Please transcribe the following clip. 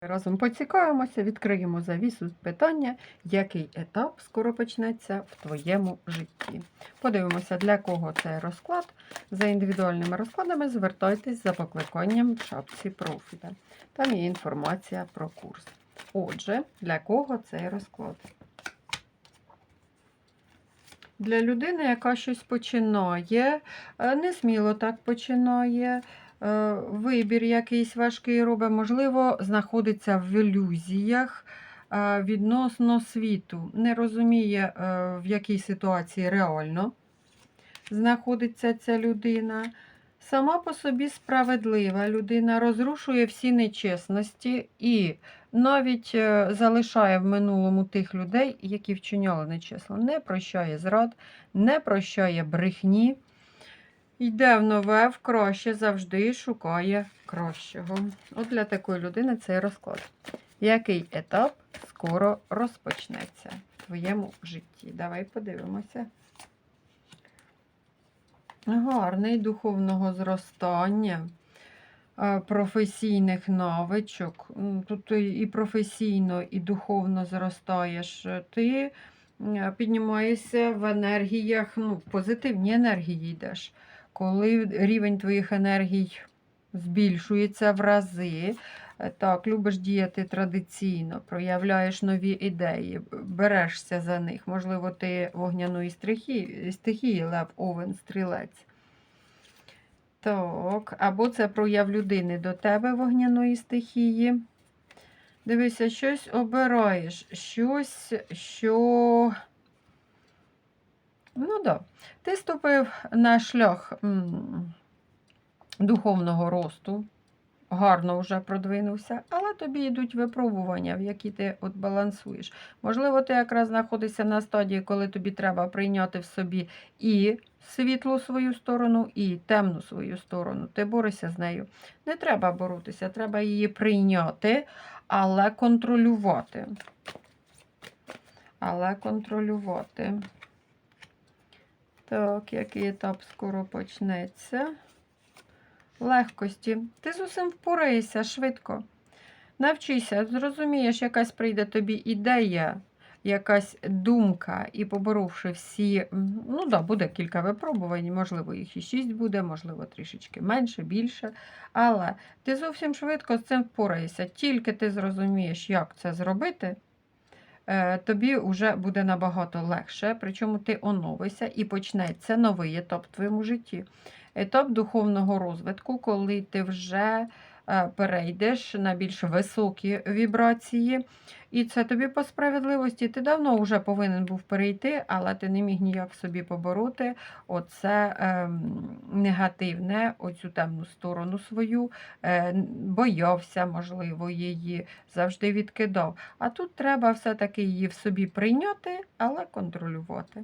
Разом поцікавимося, відкриємо завісу питання, який етап скоро почнеться в твоєму житті. Подивимося, для кого цей розклад. За індивідуальними розкладами звертайтесь за покликанням в шапці профіля. Там є інформація про курс. Отже, для кого цей розклад? Для людини, яка щось починає, е, несміло так починає, вибір якийсь важкий робить, можливо, знаходиться в ілюзіях е, відносно світу, не розуміє, е, в якій ситуації реально знаходиться ця людина. Сама по собі справедлива людина розрушує всі нечесності і навіть е, залишає в минулому тих людей, які вчиняли нечесно, не прощає зрад, не прощає брехні. Йде в нове, в краще, завжди шукає кращого. От для такої людини цей розклад. Який етап скоро розпочнеться в твоєму житті? Давай подивимося. Гарний духовного зростання, е, професійних навичок. Тут і професійно, і духовно зростаєш. Ти піднімаєшся в енергіях, ну, в позитивній енергії йдеш. Коли рівень твоїх енергій збільшується в рази, е, так, любиш діяти традиційно, проявляєш нові ідеї, берешся за них. Можливо, ти вогняної стихії, стихії лев, овен, стрілець. Так, або це прояв людини до тебе вогняної стихії. Дивися, щось обираєш, щось, що. Ну да. Ти ступив на шлях духовного росту, гарно вже продвинувся, але тобі йдуть випробування, в які ти от балансуєш. Можливо, ти якраз знаходишся на стадії, коли тобі треба прийняти в собі і світлу свою сторону, і темну свою сторону. Ти борешся з нею. Не треба боротися, треба її прийняти, але контролювати. Але контролювати. Так, який етап скоро почнеться? Легкості. Ти з усім впораєшся швидко. Навчися, зрозумієш, якась прийде тобі ідея, якась думка, і поборовши всі, ну да, буде кілька випробувань, можливо, їх і шість буде, можливо, трішечки менше, більше. Але ти зовсім швидко з цим впораєшся. Тільки ти зрозумієш, як це зробити, тобі вже буде набагато легше, причому ти оновишся і почнеться новий етап в твоєму житті. Етап духовного розвитку, коли ти вже е, перейдеш на більш високі вібрації. І це тобі по справедливості. Ти давно вже повинен був перейти, але ти не міг ніяк собі побороти оце ем, негативне, оцю темну сторону свою, е, боявся, можливо, її, завжди відкидав. А тут треба все-таки її в собі прийняти, але контролювати.